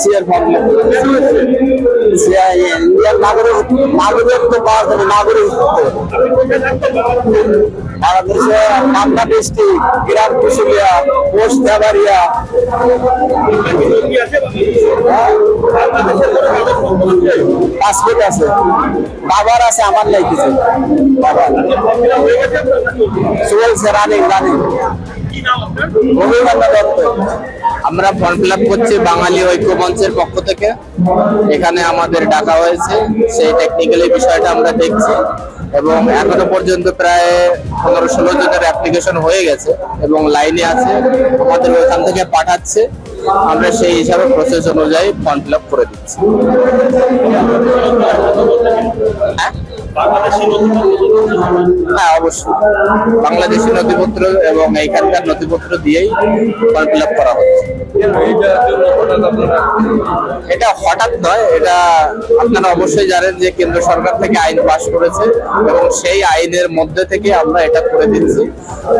সিএর form Indian নাগরিক নাগরিকত্ব পাওয়ার জন্য নাগরিকত্ব বাংলাদেশে পাবনা ডিস্ট্রিক্ট গ্রাম কুশুলিয়া পোস্ট দেবারিয়া। পাসপোর্ট আছে। বাবার আছে, আমার নাই কিছু। বাবার। চলছে রানিং রানিং আমরা ফর্ম ফিল আপ করছি বাঙালি ঐক্য মঞ্চের পক্ষ থেকে। এখানে আমাদের ডাকা হয়েছে। সেই টেকনিক্যালি বিষয়টা আমরা দেখছি। এবং এখনও পর্যন্ত প্রায় পনেরো ষোলো জনের অ্যাপ্লিকেশন হয়ে গেছে এবং লাইনে আছে, আমাদের ওইখান থেকে পাঠাচ্ছে। আমরা সেই হিসাবে প্রসেস অনুযায়ী ফর্ম ফিল আপ করে দিচ্ছি। হ্যাঁ? হ্যাঁ অবশ্যই। বাংলাদেশি নথিপত্র এবং এইখানকার নথিপত্র দিয়েই ফর্ম ফিল আপ করা হচ্ছে। এটা হঠাৎ নয় এটা আপনারা অবশ্যই জানেন যে কেন্দ্র সরকার থেকে আইন পাশ করেছে এবং সেই আইনের মধ্যে থেকে আমরা এটা করে দিচ্ছি।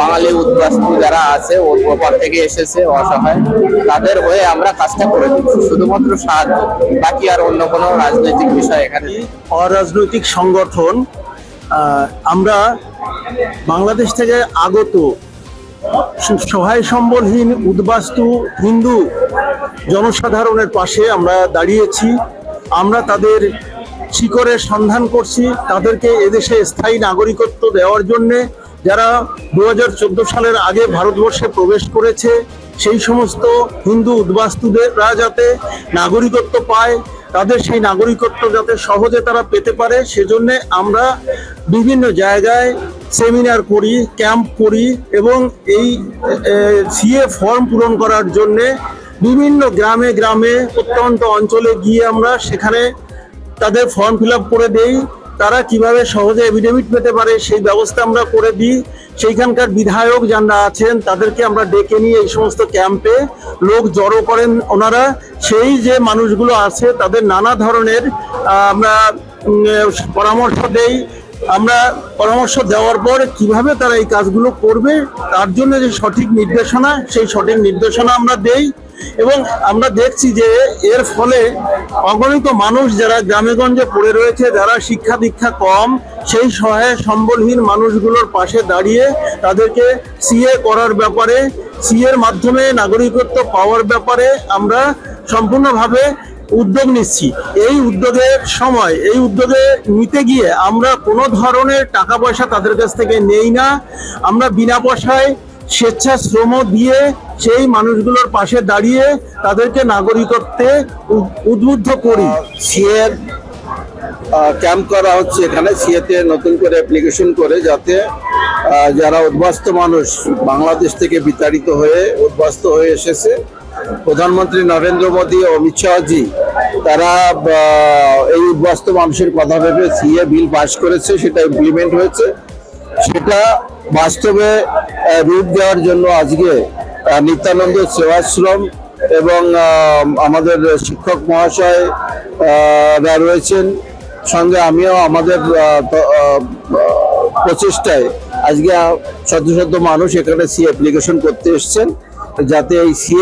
বাঙালি উদ্বাস্তু যারা আছে ওপার থেকে এসেছে অসহায় তাদের হয়ে আমরা কাজটা করে দিচ্ছি। শুধুমাত্র সাহায্য বাকি আর অন্য কোনো রাজনৈতিক বিষয় এখানে অরাজনৈতিক সংগঠন আহ, আমরা বাংলাদেশ থেকে আগত সহায় সম্বলহীন উদ্বাস্তু হিন্দু জনসাধারণের পাশে আমরা দাঁড়িয়েছি। আমরা তাদের শিকড়ের সন্ধান করছি তাদেরকে এদেশে স্থায়ী নাগরিকত্ব দেওয়ার জন্যে। যারা দু হাজার চোদ্দ সালের আগে ভারতবর্ষে প্রবেশ করেছে সেই সমস্ত হিন্দু উদ্বাস্তুদেররা যাতে নাগরিকত্ব পায় তাদের সেই নাগরিকত্ব যাতে সহজে তারা পেতে পারে, সেজন্যে আমরা বিভিন্ন জায়গায় সেমিনার করি, ক্যাম্প করি এবং এই সিএ ফর্ম পূরণ করার জন্যে বিভিন্ন গ্রামে গ্রামে প্রত্যন্ত অঞ্চলে গিয়ে আমরা সেখানে তাদের ফর্ম ফিল করে দেই। তারা কীভাবে সহজে এভিডেভিট পেতে পারে, সেই ব্যবস্থা আমরা করে দিই। সেইখানকার বিধায়ক যারা আছেন, তাদেরকে আমরা ডেকে নিয়ে এই সমস্ত ক্যাম্পে লোক জড়ো করেন ওনারা। সেই যে মানুষগুলো আছে, তাদের নানা ধরনের আমরা পরামর্শ দেই। আমরা পরামর্শ দেওয়ার পর কীভাবে তারা এই কাজগুলো করবে, তার জন্য যে সঠিক নির্দেশনা, সেই সঠিক নির্দেশনা আমরা দেই। এবং আমরা দেখছি যে এর ফলে অগণিত মানুষ যারা গ্রামেগঞ্জে পড়ে রয়েছে, যারা শিক্ষা দীক্ষা কম, সেই সহায় সম্বলহীন মানুষগুলোর পাশে দাঁড়িয়ে তাদেরকে সিএ করার ব্যাপারে সিএর মাধ্যমে নাগরিকত্ব পাওয়ার ব্যাপারে আমরা সম্পূর্ণভাবে উদ্যোগ নিচ্ছি। এই উদ্যোগের সময়, এই উদ্যোগে নিতে গিয়ে আমরা কোনো ধরনের টাকা পয়সা তাদের কাছ থেকে নেই না। আমরা বিনা পয়সায় স্বেচ্ছাশ্রম দিয়ে সেই মানুষগুলোর পাশে দাঁড়িয়ে তাদেরকে নাগরিকত্বে উদ্বুদ্ধ করি। সিএর ক্যাম্প করা হচ্ছে এখানে। সিএতে নতুন করে অ্যাপ্লিকেশন করে যাতে যারা উদ্বাস্ত মানুষ বাংলাদেশ থেকে বিতাড়িত হয়ে উদ্বাস্ত হয়ে এসেছে, প্রধানমন্ত্রী নরেন্দ্র মোদী ও অমিত শাহজি, তারা এই উদ্বাস্ত মানুষের কথা ভেবে সিএ বিল পাশ করেছে, সেটা ইমপ্লিমেন্ট হয়েছে। সেটা বাস্তবে রূপ দেওয়ার জন্য আজকে নিত্যানন্দ সেবাশ্রম এবং আমাদের শিক্ষক মহাশয় রয়েছেন। সঙ্গে আমিও আমাদের প্রচেষ্টায় আজকে শত শত মানুষ এখানে সি অ্যাপ্লিকেশন করতে এসছেন, যাতে এই সি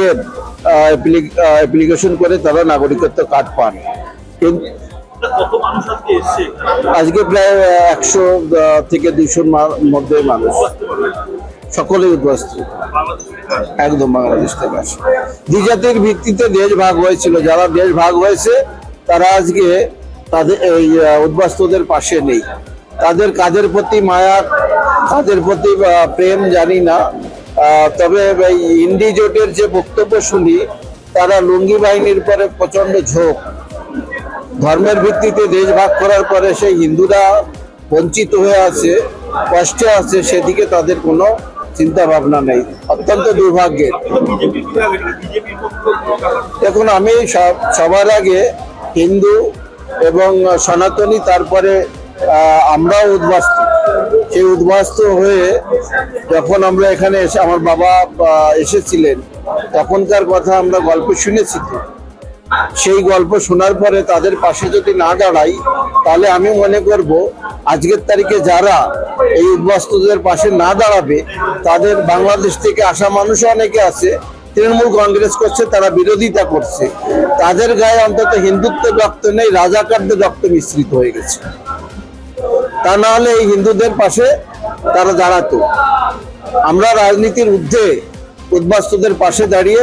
অ্যাপ্লিকেশন করে তারা নাগরিকত্ব কার্ড পান। আজকে প্রায় একশো থেকে দুশোর মধ্যে মানুষ। সকলেই উদ্বাস্ত। একদম বাংলাদেশ থেকে আসে। দ্বিজাতির ভিত্তিতে দেশ ভাগ হয়েছিল। যারা দেশ ভাগ হয়েছে, তারা আজকে তাদের এই উদ্বাস্তুদের পাশে নেই। তাদের কাদের প্রতি মায়া, কাদের প্রতি প্রেম জানি না। তবে এই ইন্ডি জোটের যে বক্তব্য শুনি, তারা লুঙ্গি বাহিনীর পরে প্রচণ্ড ঝোঁক। ধর্মের ভিত্তিতে দেশ ভাগ করার পরে সেই হিন্দুরা বঞ্চিত হয়ে আছে, কষ্টে আছে, সেদিকে তাদের কোনো চিন্তা ভাবনা নেই। অত্যন্ত দুর্ভাগ্যের। দেখুন, আমি সব- সবার আগে হিন্দু এবং সনাতনী, তারপরে আমরাও উদ্বাস্ত। সেই উদ্বাস্ত হয়ে যখন আমরা এখানে এসে, আমার বাবা এসেছিলেন, তখনকার কথা আমরা গল্প শুনেছি সেই গল্প শোনার পরে তাদের পাশে যদি না দাঁড়াই, তাহলে আমি মনে করব আজকের তারিখে যারা এই উদ্বাস্তুদের পাশে না দাঁড়াবে, তাদের বাংলাদেশ থেকে আসা মানুষ অনেকে আছে, তৃণমূল কংগ্রেস করছে, তারা বিরোধিতা করছে। তাদের গায়ে অন্তত হিন্দুত্বের রক্ত নেই, রাজাকারদের রক্ত মিশ্রিত হয়ে গেছে। তা না হলে এই হিন্দুদের পাশে তারা দাঁড়াতো। আমরা রাজনীতির ঊর্ধ্বে উদ্বাস্তুদের পাশে দাঁড়িয়ে